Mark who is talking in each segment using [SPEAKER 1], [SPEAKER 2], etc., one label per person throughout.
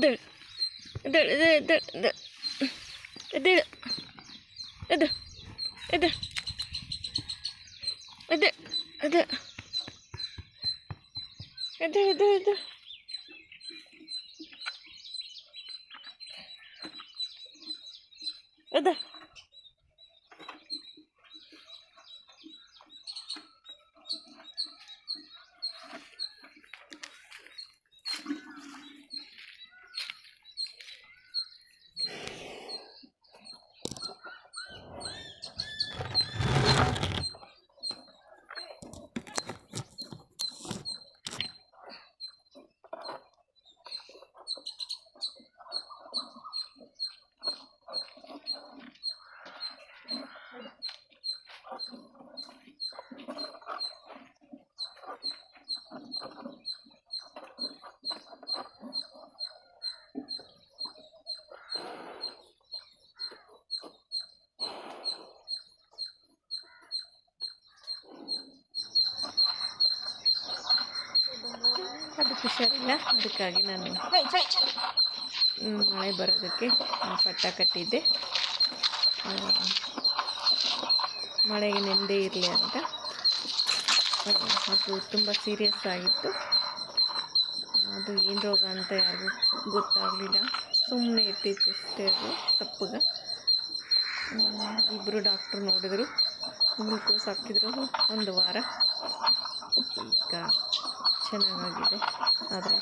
[SPEAKER 1] ಎದ್ದೇಳು ಎದ್ದೇಳು ಎದ್ದೇಳು ಎದ್ದೇಳು ಎದ್ದೇಳು ಎದ್ದು ಎದ್ದು ಎದ್ದು ಎದ್ದು ಎದ್ದು ಎದ್ದು ಎದ್ದು ಹುಷಾರಿಲ್ಲ ಅದಕ್ಕಾಗಿ ನಾನು ಮಳೆ ಬರೋದಕ್ಕೆ ಪಟ್ಟ ಕಟ್ಟಿದ್ದೆ. ಮಳೆಗೆ ನೆಂದೇ ಇರಲಿ ಅಂತ. ಅದು ತುಂಬ ಸೀರಿಯಸ್ ಆಗಿತ್ತು. ಅದು ಏನು ರೋಗ ಅಂತ ಯಾರಿಗೂ ಗೊತ್ತಾಗಲಿಲ್ಲ. ಸುಮ್ಮನೆ ಇರ್ತಿತ್ತು ಅಷ್ಟೇ ಅದು, ತಪ್ಪಗೆ. ಇಬ್ಬರು ಡಾಕ್ಟ್ರು ನೋಡಿದ್ರು. ಗ್ಲುಕೋಸ್ ಹಾಕಿದ್ರು ಒಂದು ವಾರ. ಈಗ ಚೆನ್ನಾಗಾಗಿದೆ. ಆದರೆ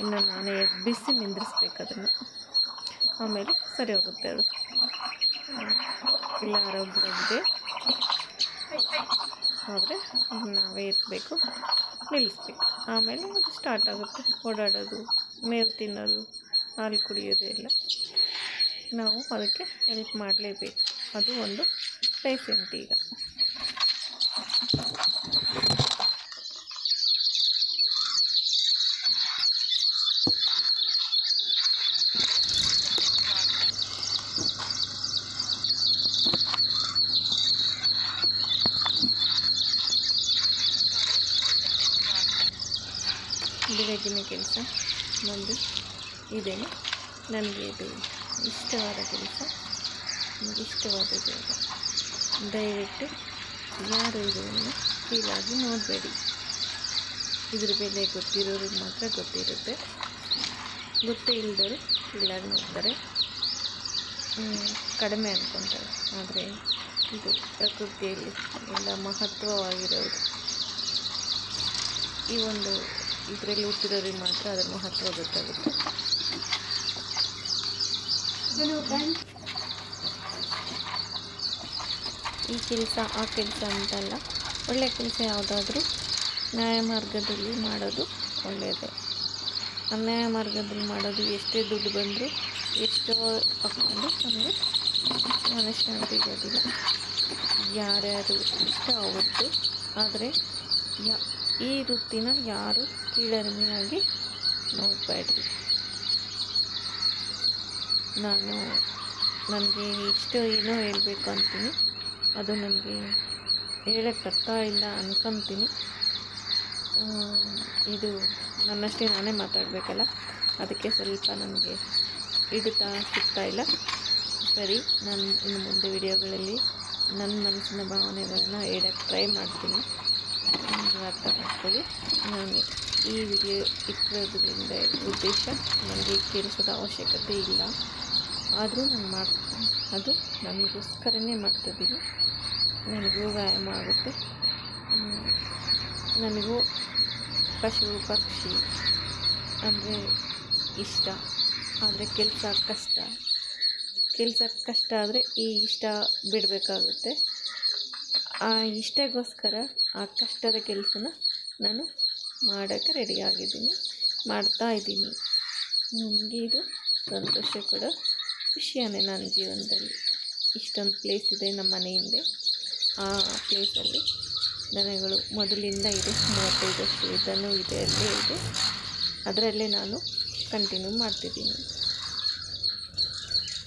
[SPEAKER 1] ಇನ್ನು ನಾನೇ ಬಿಸಿ ನಿಂದ್ರಿಸ್ಬೇಕು ಅದನ್ನು. ಆಮೇಲೆ ಸರಿ ಹೋಗುತ್ತೆ ಅದು. ಇಲ್ಲ ಆರೋಗ್ಯವಾಗಿದೆ ಆದರೆ ನಾವೇ ಇರಬೇಕು ನಿಲ್ಲಿಸ್ಬೇಕು. ಆಮೇಲೆ ಅದು ಸ್ಟಾರ್ಟ್ ಆಗುತ್ತೆ. ಓಡಾಡೋದು, ಮೇವು ತಿನ್ನೋದು, ಹಾಲು ಕುಡಿಯೋದು ಎಲ್ಲ ನಾವು ಅದಕ್ಕೆ ಹೆಲ್ಪ್ ಮಾಡಲೇಬೇಕು. ಅದು ಒಂದು ಪೇಷೆಂಟ್ ಈಗ. ಬೆಳಗಿನ ಕೆಲಸ ನಂದು ಇದೇನೆ. ನನಗೆ ಇದು ಇಷ್ಟವಾದ ಕೆಲಸ. ನನಗೆ ಇಷ್ಟವಾದ ಜಾಗ. ದಯವಿಟ್ಟು ಯಾರು ಇದನ್ನು ಕೀಳಾಗಿ ನೋಡಬೇಡಿ. ಇದ್ರ ಬೆಲೆ ಗೊತ್ತಿರೋರಿಗೆ ಮಾತ್ರ ಗೊತ್ತಿರುತ್ತೆ. ಗೊತ್ತೇ ಇಲ್ಲದವರು ಕೀಳಾಗಿ ನೋಡ್ತಾರೆ. ಕಡಿಮೆ ಅಂದ್ಕೊತಾರೆ ಆದರೆ ಇದು ಪ್ರಕೃತಿಯಲ್ಲಿ ಎಲ್ಲ ಮಹತ್ವವಾಗಿರೋದು. ಈ ಒಂದು ಇದರಲ್ಲಿ ಹುಟ್ಟಿರೋರಿಗೆ ಮಾತ್ರ ಅದರ ಮಹತ್ವ ಗೊತ್ತಾಗುತ್ತೆ ಈ ಕೆಲಸ ಆ ಕೆಲಸ ಅಂತಲ್ಲ ಒಳ್ಳೆಯ ಕೆಲಸ ಯಾವುದಾದ್ರೂ ನ್ಯಾಯ ಮಾರ್ಗದಲ್ಲಿ ಮಾಡೋದು ಒಳ್ಳೆಯದೇ. ಅನ್ಯಾಯ ಮಾರ್ಗದಲ್ಲಿ ಮಾಡೋದು ಎಷ್ಟೇ ದುಡ್ಡು ಬಂದರೂ ಎಷ್ಟೋ ಹಾಕ್ಕೊಂಡು ನಮಗೆ ಮನಃಶಾಂತಿ ಇರೋದಿಲ್ಲ. ಯಾರ್ಯಾರು ಇಷ್ಟ ಆಗುತ್ತೆ ಆದರೆ ಯಾ ಈ ವೃತ್ತಿನ ಯಾರು ಕೀಳರಿಮೆಯಾಗಿ ನೋಡಬೇಡ್ರಿ. ನಾನು ನನಗೆ ಇಷ್ಟು ಏನೋ ಹೇಳಬೇಕು ಅಂತೀನಿ. ಅದು ನನಗೆ ಹೇಳಕ್ಕೆ ಬರ್ತಾ ಇಲ್ಲ ಅನ್ಕೊತೀನಿ. ಇದು ನನ್ನಷ್ಟೇ ನಾನೇ ಮಾತಾಡಬೇಕಲ್ಲ? ಅದಕ್ಕೆ ಸ್ವಲ್ಪ ನನಗೆ ಇದು ಸಿಗ್ತಾ ಇಲ್ಲ. ಸರಿ, ನಾನು ಇನ್ನು ಮುಂದೆ ವಿಡಿಯೋಗಳಲ್ಲಿ ನನ್ನ ಮನಸ್ಸಿನ ಭಾವನೆಗಳನ್ನ ಹೇಳಕ್ಕೆ ಟ್ರೈ ಮಾಡ್ತೀನಿ. ಅರ್ಥ ಮಾಡ್ಕೊಳ್ಳಿ ನಾನು ಈ ವಿಡಿಯೋ ಇಟ್ಟಿರೋದ್ರಿಂದ ಉದ್ದೇಶ ನನಗೆ ಕೇಳಿಸೋದ ಅವಶ್ಯಕತೆ ಇಲ್ಲ. ಆದರೂ ನಾನು ಮಾಡ್ತೀನಿ. ಅದು ನನಗೋಸ್ಕರನೇ ಮಾಡ್ತಿದ್ದೀನಿ. ನನಗೂ ವ್ಯಾಯಾಮ ಆಗುತ್ತೆ. ನನಗೂ ಪಶು ಪಕ್ಷಿ ಅಂದರೆ ಇಷ್ಟ. ಆದರೆ ಕೆಲಸ ಕಷ್ಟ. ಕೆಲಸ ಕಷ್ಟ ಆದರೆ ಈ ಇಷ್ಟ ಬಿಡಬೇಕಾಗುತ್ತೆ. ಆ ಇಷ್ಟಗೋಸ್ಕರ ಆ ಕಷ್ಟದ ಕೆಲಸನ ನಾನು ಮಾಡೋಕ್ಕೆ ರೆಡಿಯಾಗಿದ್ದೀನಿ. ಮಾಡ್ತಾ ಇದ್ದೀನಿ. ನನಗೆ ಇದು ಸಂತೋಷ ಕೂಡ ಖುಷಿಯಾನೆ ನನ್ನ ಜೀವನದಲ್ಲಿ. ಇಷ್ಟೊಂದು ಪ್ಲೇಸ್ ಇದೆ ನಮ್ಮ ಮನೆ ಹಿಂದೆ. ಆ ಪ್ಲೇಸಲ್ಲಿ ದನಗಳು ಮೊದಲಿಂದ ಇದೆ. ಮೂವತ್ತೈದು ವರ್ಷ ಇದೆ, ಅಲ್ಲೇ ಇದೆ. ಅದರಲ್ಲೇ ನಾನು ಕಂಟಿನ್ಯೂ ಮಾಡ್ತಿದ್ದೀನಿ.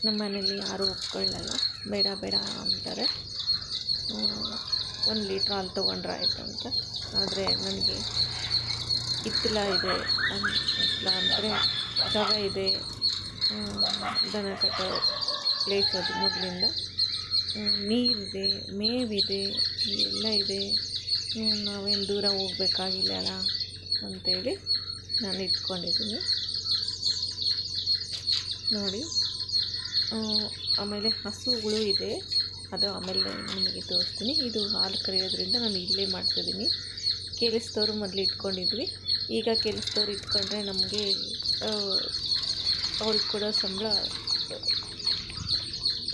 [SPEAKER 1] ನಮ್ಮ ಮನೇಲಿ ಯಾರೂ ಒಪ್ಕೊಳ್ಳಲ್ಲ ಬೇಡ ಬೇಡ ಅಂತಾರೆ. ಒಂದು ಲೀಟ್ರ್ ಹಾಲು ತೊಗೊಂಡ್ರೆ ಆಯಿತು ಅಂತ. ಆದರೆ ನನಗೆ ಹಿತ್ತಲ ಇದೆ ಹಿತ್ತಲ ಅಂದರೆ ಜಾಗ ಇದೆ. ದನ ಕಟ್ಟೋ ಪ್ಲೇಸ್ ಅದು ಮೊದಲಿಂದ. ನೀರಿದೆ, ಮೇವಿದೆ ಎಲ್ಲ ಇದೆ. ನಾವೇನು ದೂರ ಹೋಗ್ಬೇಕಾಗಿಲ್ಲ ಅಂತೇಳಿ ನಾನು ಇಟ್ಕೊಂಡಿದ್ದೀನಿ. ನೋಡಿ. ಆಮೇಲೆ ಹಸುಗಳು ಇದೆ. ಅದು ಆಮೇಲೆ ನಿಮಗೆ ತೋರಿಸ್ತೀನಿ. ಇದು ಹಾಲು ಕರೆಯೋದ್ರಿಂದ ನಾನು ಇಲ್ಲೇ ಮಾಡ್ತಿದ್ದೀನಿ. ಕೇಳಿಸ್ದವ್ರು ಮೊದಲು ಇಟ್ಕೊಂಡಿದ್ವಿ. ಈಗ ಕೆಲಸದವ್ರು ಇಟ್ಕೊಂಡ್ರೆ ನಮಗೆ ಅವ್ರಿಗೆ ಕೊಡೋ ಸಂಬಳ,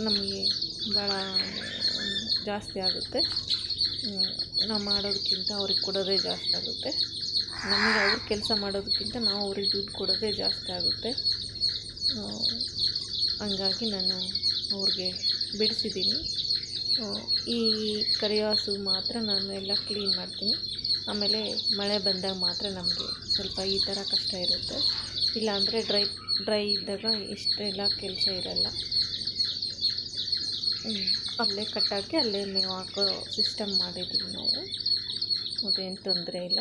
[SPEAKER 1] ನಮಗೆ ಭಾಳ ಜಾಸ್ತಿ ಆಗುತ್ತೆ. ನಾವು ಮಾಡೋದಕ್ಕಿಂತ ಅವ್ರಿಗೆ ಕೊಡೋದೇ ಜಾಸ್ತಿ ಆಗುತ್ತೆ. ನಮಗೆ ಅವ್ರು ಕೆಲಸ ಮಾಡೋದಕ್ಕಿಂತ ನಾವು ಅವ್ರಿಗೆ ದುಡ್ಡು ಕೊಡೋದೇ ಜಾಸ್ತಿ ಆಗುತ್ತೆ. ಹಂಗಾಗಿ ನಾನು ಅವ್ರಿಗೆ ಬಿಡಿಸಿದ್ದೀನಿ. ಈ ಕರಿಯೋ ಹಸು ಮಾತ್ರ ನಾನು ಎಲ್ಲ ಕ್ಲೀನ್ ಮಾಡ್ತೀನಿ. ಆಮೇಲೆ ಮಳೆ ಬಂದಾಗ ಮಾತ್ರ ನಮಗೆ ಸ್ವಲ್ಪ ಈ ಥರ ಕಷ್ಟ ಇರುತ್ತೆ. ಇಲ್ಲಾಂದರೆ ಡ್ರೈ ಡ್ರೈ ಇದ್ದಾಗ ಇಷ್ಟೆಲ್ಲ ಕೆಲಸ ಇರಲ್ಲ. ಅಲ್ಲೇ ಕಟ್ಟಾಕಿ ಅಲ್ಲೇ ಮೇವು ಹಾಕೋ ಸಿಸ್ಟಮ್ ಮಾಡಿದ್ದೀವಿ ನಾವು. ಅದೇನು ತೊಂದರೆ ಇಲ್ಲ.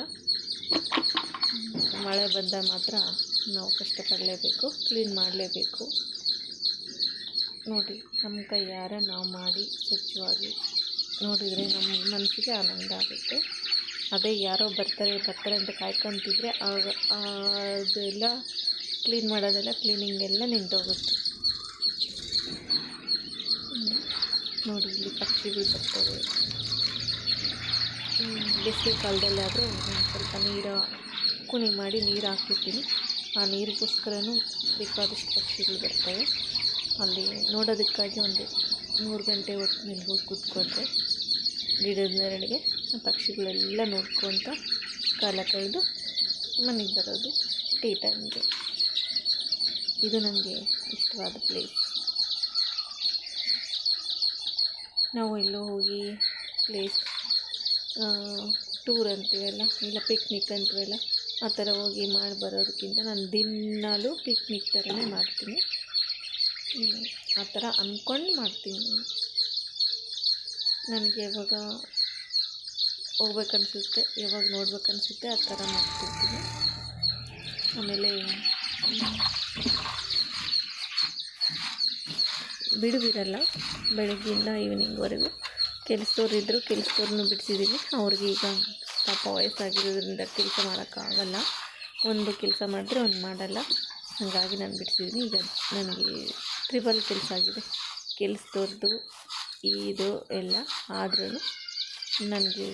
[SPEAKER 1] ಮಳೆ ಬಂದಾಗ ಮಾತ್ರ ನಾವು ಕಷ್ಟಪಡಲೇಬೇಕು ಕ್ಲೀನ್ ಮಾಡಲೇಬೇಕು. ನೋಡಿ, ನಮ್ಮ ಕೈಯಾರೆ ನಾವು ಮಾಡಿ ಸ್ವಚ್ಛವಾಗಿ ನೋಡಿದರೆ ನಮ್ಮ ಮನಸ್ಸಿಗೆ ಆನಂದ ಆಗುತ್ತೆ. ಅದೇ ಯಾರೋ ಬರ್ತಾರೆ ಬರ್ತಾರೆ ಅಂತ ಕಾಯ್ಕೊತಿದ್ರೆ ಆಗ ಅದೆಲ್ಲ ಕ್ಲೀನ್ ಮಾಡೋದೆಲ್ಲ ಕ್ಲೀನಿಂಗ್ ಎಲ್ಲ ನಿಂತೋಗುತ್ತೆ. ನೋಡಿ ಇಲ್ಲಿ ಪಕ್ಷಿಗಳು ಬರ್ತವೆ ಬೇಸಿಗೆ ಕಾಲದಲ್ಲಾದರೆ ಸ್ವಲ್ಪ ನೀರು ಕುಣಿ ಮಾಡಿ ನೀರು ಹಾಕಿರ್ತೀನಿ ಆ ನೀರಿಗೋಸ್ಕರನೂ ಬೇಕಾದಷ್ಟು ಪಕ್ಷಿಗಳು ಬರ್ತವೆ. ಅಲ್ಲಿ ನೋಡೋದಕ್ಕಾಗಿ ಒಂದು ಮೂರು ಗಂಟೆ ಹೊತ್ತಿನಲ್ಲಿ ಹೋಗಿ ಕೂತ್ಕೊಂಡ್ರೆ, ಗಿಡದ ನೆರಳಿಗೆ ಪಕ್ಷಿಗಳೆಲ್ಲ ನೋಡ್ಕೊತ ಕಾಲ ಕಳೆದು ಮನೆಗೆ ಬರೋದು ಟೀ ಟೈಮ್ಗೆ. ಇದು ನನಗೆ ಇಷ್ಟವಾದ ಪ್ಲೇಸ್. ನಾವು ಎಲ್ಲೋ ಹೋಗಿ ಪ್ಲೇಸ್ ಟೂರ್ ಅಂತೀವಲ್ಲ, ಇಲ್ಲ ಪಿಕ್ನಿಕ್ ಅಂತೀವಲ್ಲ, ಆ ಥರ ಹೋಗಿ ಮಾಡಿ ಬರೋದಕ್ಕಿಂತ ನಾನು ದಿನಾಲೂ ಪಿಕ್ನಿಕ್ ಥರನೇ ಮಾಡ್ತೀನಿ. ಆ ಥರ ಅಂದ್ಕೊಂಡು ಮಾಡ್ತೀನಿ ನಾನು. ನನಗೆ ಯಾವಾಗ ಹೋಗ್ಬೇಕನ್ಸುತ್ತೆ, ಯಾವಾಗ ನೋಡ್ಬೇಕನ್ಸುತ್ತೆ, ಆ ಥರ ಮಾಡ್ತಿರ್ತೀನಿ. ಆಮೇಲೆ ಬಿಡುವಿರಲ್ಲ, ಬೆಳಗ್ಗೆಯಿಂದ ಈವ್ನಿಂಗ್ವರೆಗೂ. ಕೆಲಸದವ್ರು ಇದ್ದರು ಕೆಲಸದವ್ರನ್ನೂ ಬಿಡಿಸಿದ್ದೀನಿ ಅವ್ರಿಗೆ ಈಗ ಪಾಪ ವಯಸ್ಸಾಗಿರೋದ್ರಿಂದ ಕೆಲಸ ಮಾಡೋಕ್ಕಾಗಲ್ಲ. ಒಂದು ಕೆಲಸ ಮಾಡಿದ್ರೆ ಒಂದು ಮಾಡಲ್ಲ. ಹಾಗಾಗಿ ನಾನು ಬಿಡಿಸಿದ್ದೀನಿ ಈಗ ನನಗೆ ತ್ರಿಬಲ್ ಕೆಲಸ ಆಗಿದೆ. ಕೆಲಸದವ್ರದ್ದು ಇದು ಎಲ್ಲ ಆದ್ರೂ ನನಗೆ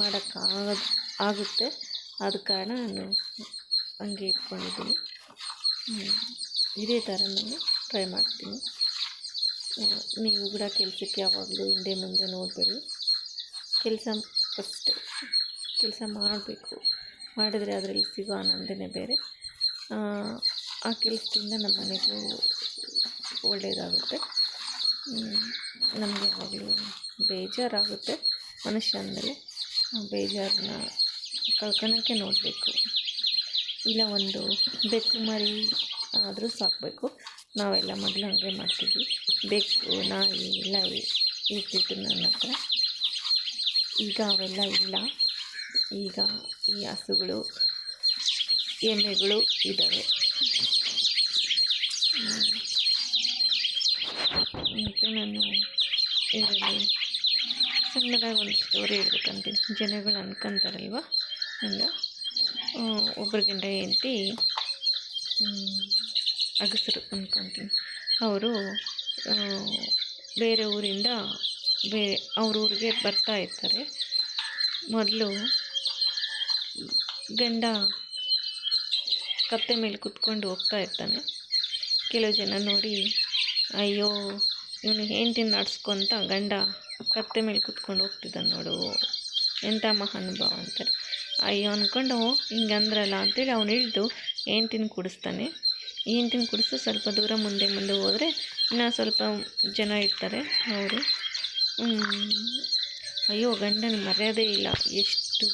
[SPEAKER 1] ಮಾಡೋಕ್ಕಾಗ ಆಗುತ್ತೆ. ಆದ ಕಾರಣ ನಾನು ಹಂಗೆ ಇಟ್ಕೊಂಡಿದ್ದೀನಿ. ಇದೇ ಥರ ನಾನು ಟ್ರೈ ಮಾಡ್ತೀನಿ. ನೀವು ಕೂಡ ಕೆಲಸಕ್ಕೆ ಯಾವಾಗಲೂ ಹಿಂದೆ ಮುಂದೆ ನೋಡಬೇಡಿ. ಕೆಲಸ ಫಸ್ಟ್, ಕೆಲಸ ಮಾಡಬೇಕು. ಮಾಡಿದರೆ ಅದರಲ್ಲಿ ಸಿಗೋ ಆನಂದನೇ ಬೇರೆ. ಆ ಕೆಲಸದಿಂದ ನಮ್ಮ ಮನೆಗೂ ಒಳ್ಳೆಯದಾಗುತ್ತೆ ನಮಗೆ ಯಾವಾಗಲೂ ಬೇಜಾರಾಗುತ್ತೆ ಮನುಷ್ಯ ಅಂದಮೇಲೆ ಬೇಜಾರನ್ನ ಕಳ್ಕೊಳಕ್ಕೆ ನೋಡಬೇಕು. ಇಲ್ಲ ಒಂದು ಬೆಕ್ಕು ಮರಿ ಆದರೂ ಸಾಕಬೇಕು. ನಾವೆಲ್ಲ ಮೊದಲು ಹಾಗೆ ಮಾಡ್ತಿದ್ವಿ. ಬೆಕ್ಕು, ನಾಯಿ ಎಲ್ಲ ಇರ್ತಿತ್ತು ನನ್ನ ಹತ್ರ. ಈಗ ಅವೆಲ್ಲ ಇಲ್ಲ. ಈಗ ಈ ಹಸುಗಳು, ಎಮ್ಮೆಗಳು ಇದ್ದಾವೆ. ಮತ್ತು ನಾನು ಇದರಲ್ಲಿ ಸಣ್ಣದಾಗಿ ಒಂದು ಸ್ಟೋರಿ ಹೇಳ್ಬೇಕಂತೀನಿ ಜನಗಳು ಅನ್ಕೊಂತಾರಲ್ವ? ಹಂಗೆ. ಒಬ್ಬರ ಗಂಡ ಹೆಂಡ್ತಿ ಅಗಸರು ಅನ್ಕೊತೀನಿ. ಅವರು ಬೇರೆ ಊರಿಂದ ಬೇರೆ, ಅವ್ರ ಊರಿಗೆ ಬರ್ತಾ ಇರ್ತಾರೆ. ಮೊದಲು ಗಂಡ ಕತ್ತೆ ಮೇಲೆ ಕುತ್ಕೊಂಡು ಹೋಗ್ತಾ ಇರ್ತಾನೆ. ಕೆಲವು ಜನ ನೋಡಿ, ಅಯ್ಯೋ ಇವನು ಹೆಂಡ್ತಿನ ನಡ್ಸ್ಕೊತ ಗಂಡ ಕತ್ತೆ ಮೇಲೆ ಕುತ್ಕೊಂಡು ಹೋಗ್ತಿದ್ದಾನೆ ನೋಡು. ಎಂಥ ಮಹಾನುಭಾವ ಅಂತಾರೆ. ಅಯ್ಯೋ ಅಂದ್ಕೊಂಡು ಹಿಂಗೆ ಅಂದ್ರಲ್ಲ ಅಂತೇಳಿ ಅವ್ನು ಇಳಿದು ಹೆಂಡ್ತಿನ ಕುಡಿಸ್ತಾನೆ. ಹೆಂಡ್ತಿನ ಕುಡಿಸು ಸ್ವಲ್ಪ ದೂರ ಮುಂದೆ ಮುಂದೆ ಹೋದರೆ ಇನ್ನೂ ಸ್ವಲ್ಪ ಜನ ಇರ್ತಾರೆ ಅವರು. ಅಯ್ಯೋ, ಗಂಡನ ಮರ್ಯಾದೆ ಇಲ್ಲ. ಎಷ್ಟು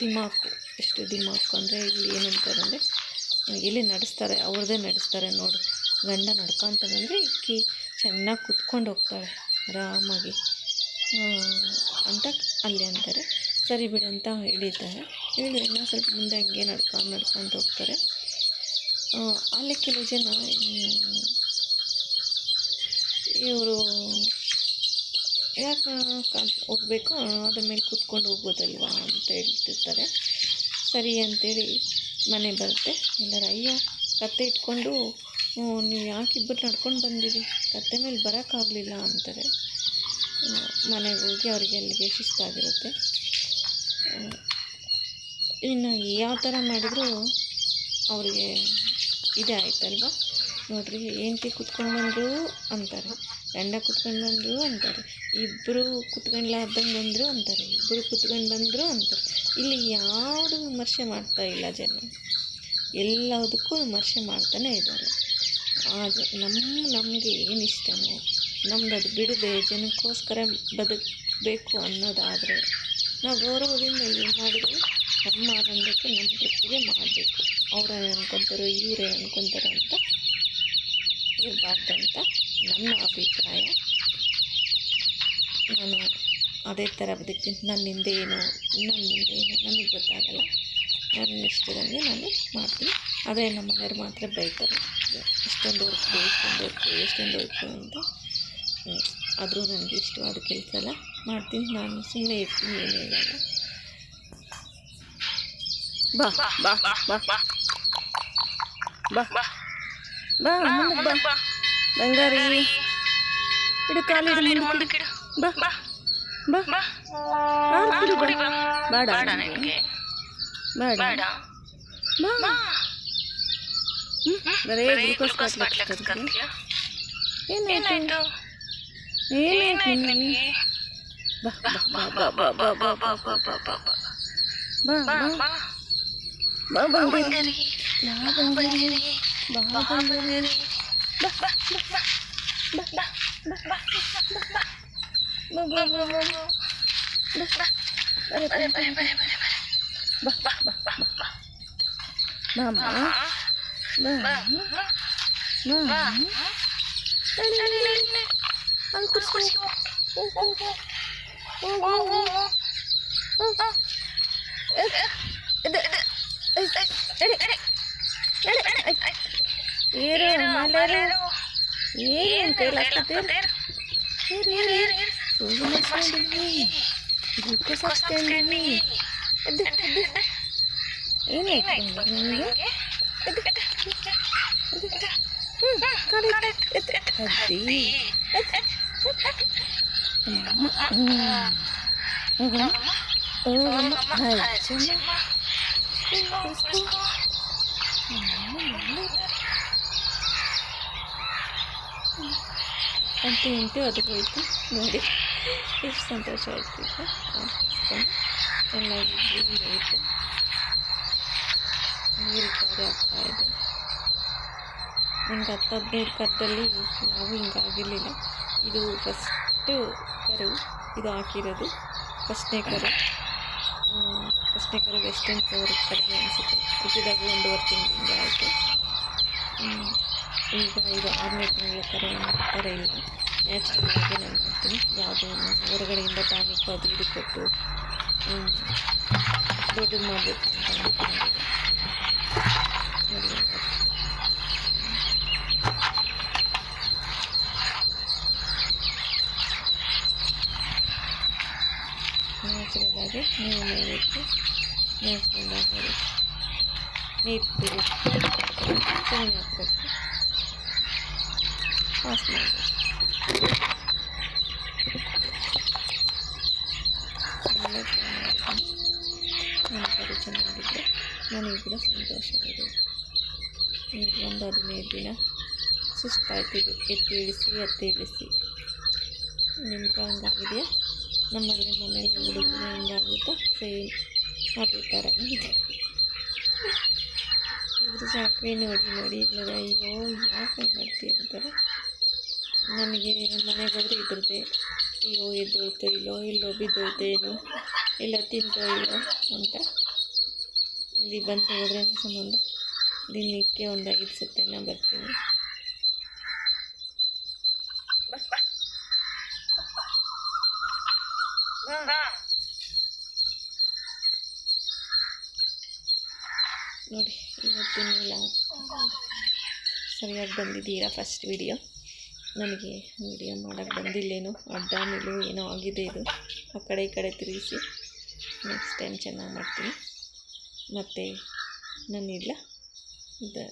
[SPEAKER 1] ದಿಮಾಕು ಎಷ್ಟು ದಿಮಾಕು ಅಂದರೆ ಇಲ್ಲಿ ಏನಂತಾರೆ ಅಂದರೆ, ಇಲ್ಲಿ ನಡೆಸ್ತಾರೆ, ಅವ್ರದ್ದೇ ನಡೆಸ್ತಾರೆ ನೋಡು. ಗಂಡ ನಡ್ಕೊತ ಬಂದರೆ ಇಕ್ಕಿ ಚೆನ್ನಾಗಿ ಕುತ್ಕೊಂಡು ಹೋಗ್ತಾಳೆ, ಆರಾಮಾಗಿ. ಅಂತ ಅಲ್ಲಿ ಅಂತಾರೆ. ಸರಿ ಬಿಡು ಅಂತ ಹೇಳಿದ್ದಾರೆ. ಹೇಳಿ ಇನ್ನೂ ಸ್ವಲ್ಪ ಮುಂದೆ ಹಂಗೆ ನಡ್ಕೊಂಡು ನಡ್ಕೊಂಡು ಹೋಗ್ತಾರೆ. ಅಲ್ಲಿ ಕೆಲವು ಜನ ಇವರು ಯಾಕೆ ಹೋಗಬೇಕು ಅದ್ರ ಮೇಲೆ ಕೂತ್ಕೊಂಡು ಹೋಗ್ಬೋದಲ್ವಾ ಅಂತ ಹೇಳ್ತಿರ್ತಾರೆ. ಸರಿ ಅಂತೇಳಿ ಮನೆ ಬರುತ್ತೆ. ಎಲ್ಲರೂ ಅಯ್ಯೋ, ಕತ್ತೆ ಇಟ್ಕೊಂಡು ನೀವು ಯಾಕೆ ಇಬ್ಬರು ನಡ್ಕೊಂಡು ಬಂದಿರಿ? ಕತ್ತೆ ಮೇಲೆ ಬರೋಕ್ಕಾಗಲಿಲ್ಲ ಅಂತಾರೆ. ಮನೆಗೆ ಹೋಗಿ ಅವ್ರಿಗೆ ಅಲ್ಲಿಗೆ ಶಿಸ್ತಾಗಿರುತ್ತೆ ಇನ್ನು ಯಾವ ಥರ ಮಾಡಿದರೂ ಅವರಿಗೆ ಇದೇ ಆಯ್ತಲ್ವ? ನೋಡ್ರಿ, ಹೆಂಡ್ತಿ ಕುತ್ಕೊಂಡು ಬಂದರು ಅಂತಾರೆ. ಗಂಡ ಕುತ್ಕೊಂಡು ಬಂದರು ಅಂತಾರೆ. ಇಬ್ಬರು ಕುತ್ಕೊಂಡ್ಲಾರ್ದಂಗೆ ಬಂದರು ಅಂತಾರೆ. ಇಬ್ಬರು ಕುತ್ಕೊಂಡು ಬಂದರು ಅಂತಾರೆ. ಇಲ್ಲಿ ಯಾವುದು ವಿಮರ್ಶೆ ಮಾಡ್ತಾ ಇಲ್ಲ ಜನ. ಎಲ್ಲದಕ್ಕೂ ವಿಮರ್ಶೆ ಮಾಡ್ತಾನೆ ಇದ್ದಾರೆ. ಆದರೆ ನಮ್ಮ ನಮಗೆ ಏನು ಇಷ್ಟವೋ ನಮ್ದು ಅದು ಬಿಡದೆ ಜನಕ್ಕೋಸ್ಕರ ಬದುಕಬೇಕು ಅನ್ನೋದಾದರೆ ನಾವು ಗೌರವದಿಂದ ಏನು ಮಾಡಿದ್ರು ನಮ್ಮ ಆನಂದಕ್ಕೆ ನಮ್ಮ ತೃಪ್ತಿಗೆ ಮಾಡಬೇಕು. ಅವರೇ ಅನ್ಕೊತಾರೋ, ಇವರೇ ಅನ್ಕೊತಾರೋ ಅಂತ ಇರಬಾರ್ದು ಅಂತ ನನ್ನ ಅಭಿಪ್ರಾಯ. ನಾನು ಅದೇ ಥರ ಬದುಕ್ತೀನಿ. ನನ್ನ ಹಿಂದೆ ಏನು ನನ್ನ ಮುಂದೆ ಏನು, ನನಗೆ ಗೊತ್ತಾಗಲ್ಲ. ನನ್ನ ಇಷ್ಟದಂಗೆ ನಾನು ಮಾಡ್ತೀನಿ. ಆದರೆ ನಮ್ಮ ಮನೆಯವ್ರು ಮಾತ್ರ ಬೈತಾರೆ. ಇಷ್ಟೊಂದು ಹೊರ್ಕು ಇಷ್ಟೊಂದು ಹೊರ್ಕು ಎಷ್ಟೊಂದು ಹೊರ್ಕು ಅಂತ. ಆದರೂ ನನಗೆ ಇಷ್ಟವಾದ ಕೆಲಸ ಎಲ್ಲ ಮಾಡ್ತೀನಿ. ನಾನು ಸುಮ್ಮನೆ ಇರ್ತೀನಿ ಏನು ಹೇಳಲ್ಲ. ಬಾ ಬಾ ಬಾ. ಬಾ. ಬಾ ಬಾ ಮುಂದಕ್ಕೆ ಬಾ. ಬಂಗಾರಿ. ಇಡು ಕಾಲಿಡು ಮುಂದಕ್ಕೆ. ಬಾ. ಬಾ. ಬಾ. ಹಾಲು ಕುಡಿ ಬಾ. ಬೇಡ. ನನಗೆ. ಬೇಡ. ಬಾ. ಬರೇ ಗ್ಲೂಕೋಸ್ ಬಾಟ್ಲಿ ಏನಾಯ್ತು ಏನಾಯ್ತು ನಿನಗೆ ಬಾ ಬಾ ಬಾ ಬಾ ಬಾ ಬಾ ಬಾ ಬಾ ಬಾ ಬಾ ಬಾ ಬಾ ಬಾ ಬಾ ಬಂಗಾರಿ ಬಾ ಬಂಗಾರಿ ಬಾ ಬಂಗಾರಿ ಬಾ ಬಾ ಬಾ ಬಾ ಬಾ ಬಾ ಬಾ ಬಾ ಬಾ ಬಾ ಬಾ ಬಾ ಬರೆ ಬರೆ ಬರೆ ಬರೆ ಬರೆ ಬಾ ಬಾ ಬಾ ಬಾ ಬಾ ಬಾ ಅಮ್ಮ ಬಾ ಬಾ Nah. Al kursi. ಇರು ಮಲರು ಏನು ಕೈಲಾಗ್ತಿದ್ದೀರ ಏನು అది ಅಂತೂ ಉಂಟು ಅದಕ್ಕೆ ಹೋಯ್ತು ನೋಡಿ ಎಷ್ಟು ಸಂತೋಷ ಆಯಿತು ಎಲ್ಲ ನೀರು ಕಾರ್ಯ ಆಗ್ತಾ ಇದೆ ನನಗೆ ಹತ್ತು ಹದಿನೈದು ಕತ್ತಲ್ಲಿ ನಾವು ಹಿಂಗಾಗಿರಲಿಲ್ಲ. ಇದು ಫಸ್ಟು ಕರು ಇದು ಹಾಕಿರೋದು. ಫಸ್ಟ್ನೇ ಕರು. ಫಸ್ಟ್ನೇ ಕರು ವೆಸ್ಟರ್ನ್ ಫ್ಲವರ್ ಕಡಿಮೆ ಅನಿಸುತ್ತೆ. ಹುಟ್ಟಿದಾಗ ಒಂದೂವರೆ ತಿಂಗಳಿಂದ ಆಯಿತು. ಈಗ ಇದು ಆರನೇ ತಿಂಗಳ ಥರ ಇಲ್ಲ. ನ್ಯಾಚುರಲ್ ಆಗಿ ನಾನು ಮಾಡ್ತೀನಿ ಯಾವುದೇ ಹೊರಗಡೆಯಿಂದ ಟಾನಿಕ್ ಅದು ಇದು ಕೊಟ್ಟು ದೊಡ್ಡದು ಮಾಡಬೇಕು ಅಂತ ಹಾಗೆ ನೀವು ಮೇಲಕ್ಕೆ ಮೇಯಿಸ್ಕೊಂಡು ಹೋಗಿ ನೀರು ತಿರುಗಿಸಿ ಸುಮ್ಮನೆ ಹಾಕಬೇಕು ವಾಶ್ ಮಾಡಬೇಕು ನಂತರ ಚೆನ್ನಾಗಿದ್ದರೆ ನನಗೆ ಕೂಡ ಸಂತೋಷವಿದೆ ಒಂದು ಹದಿನೈದು ದಿನ ಸುಸ್ತಾಯ್ತಿದೆ ಎತ್ತಿ ಇಳಿಸಿ ಎತ್ತಿ ಇಳಿಸಿ. ನಿಮ್ಗೆ ಹಂಗಾಗಿದೆಯಾ? ನಮ್ಮಲ್ಲಿ ಮನೇಲಿ ಹುಡುಗರು ಹೆಂಗಾಗುತ್ತೋ ಸೇಮ್ ಅದೇ ಥರನೇ ಇದೆ. ಸಾಕ್ರಿ ನೋಡಿ ನೋಡಿ ಎಲ್ಲರ ಅಯ್ಯೋ, ಯಾಕೆ ಮಾಡ್ತೀವಿ ಅಂತಾರೆ. ನನಗೆ ಮನೆಗೆ ಹೋದರೆ ಇದ್ರದ್ದೇ ಅಯ್ಯೋ ಎದ್ದೊಳ್ತೋ ಇಲ್ಲೋ ಇಲ್ಲೋ ಬಿದ್ದೋಯ್ತೇನೋ ಇಲ್ಲ ತಿಂತೋ ಇಲ್ಲೋ ಅಂತ. ಇಲ್ಲಿ ಬಂದು ಹೋದ್ರೆ ಸಂಬಂಧ. ದಿನಕ್ಕೆ ಒಂದು ಐದು ಸತ್ಯನ ಬರ್ತೀನಿ. ನೋಡಿ ಇವತ್ತಿನ ವ್ಲಾಗ್ ಸರಿಯಾಗಿ ಬಂದಿದ್ದೀರಾ ಫಸ್ಟ್ ವಿಡಿಯೋ ನನಗೆ ವಿಡಿಯೋ ಮಾಡೋಕ್ಕೆ ಬಂದಿಲ್ಲೇನು, ಅಡ್ಡ ನಿಲುವು ಏನೋ ಆಗಿದೆ ಇದು. ಆ ಕಡೆ ಈ ಕಡೆ ತಿರುಗಿಸಿ. ನೆಕ್ಸ್ಟ್ ಟೈಮ್ ಚೆನ್ನಾಗಿ ಮಾಡ್ತೀನಿ. ಮತ್ತು ನಾನಿಲ್ಲ ದ,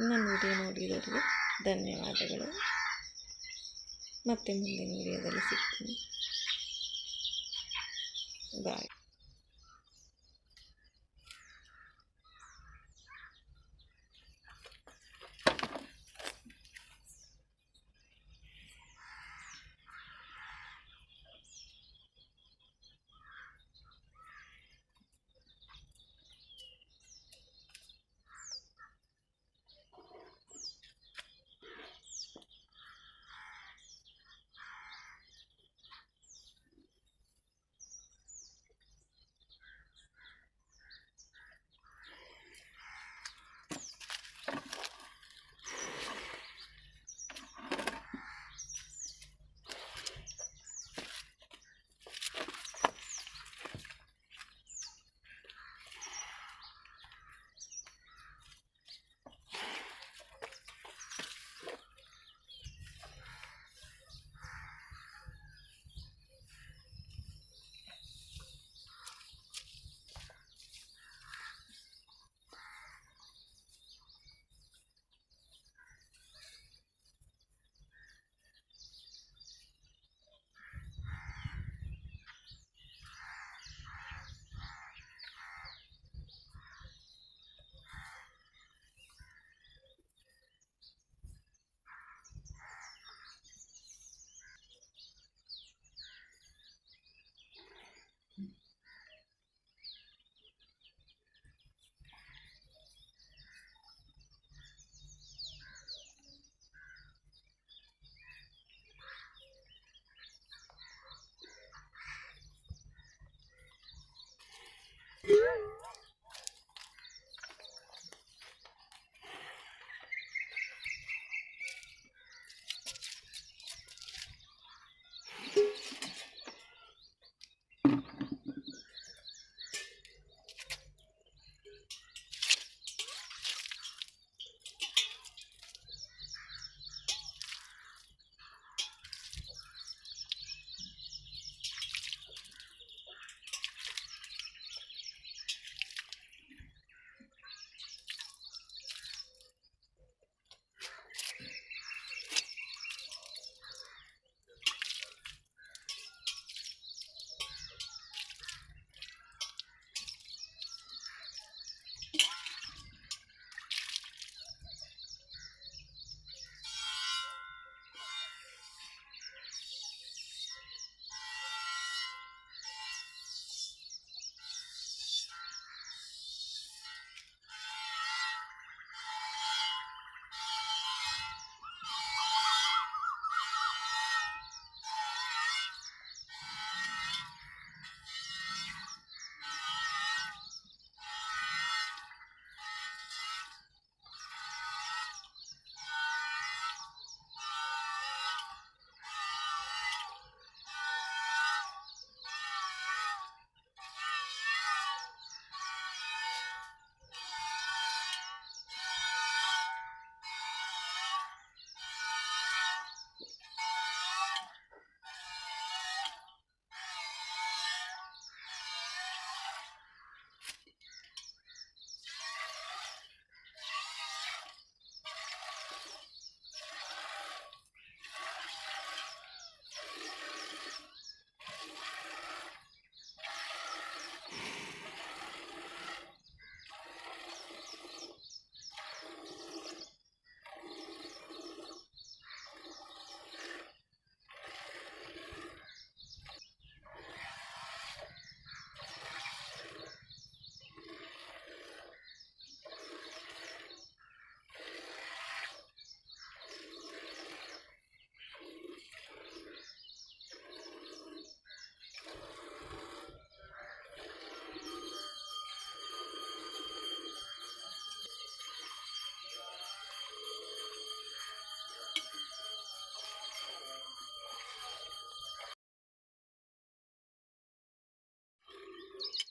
[SPEAKER 1] ನನ್ನ ವಿಡಿಯೋ ನೋಡಿರೋರಿಗೆ ಧನ್ಯವಾದಗಳು. ಮತ್ತೆ ಮುಂದಿನ ವಿಡಿಯೋದಲ್ಲಿ ಸಿಗ್ತೀನಿ. back.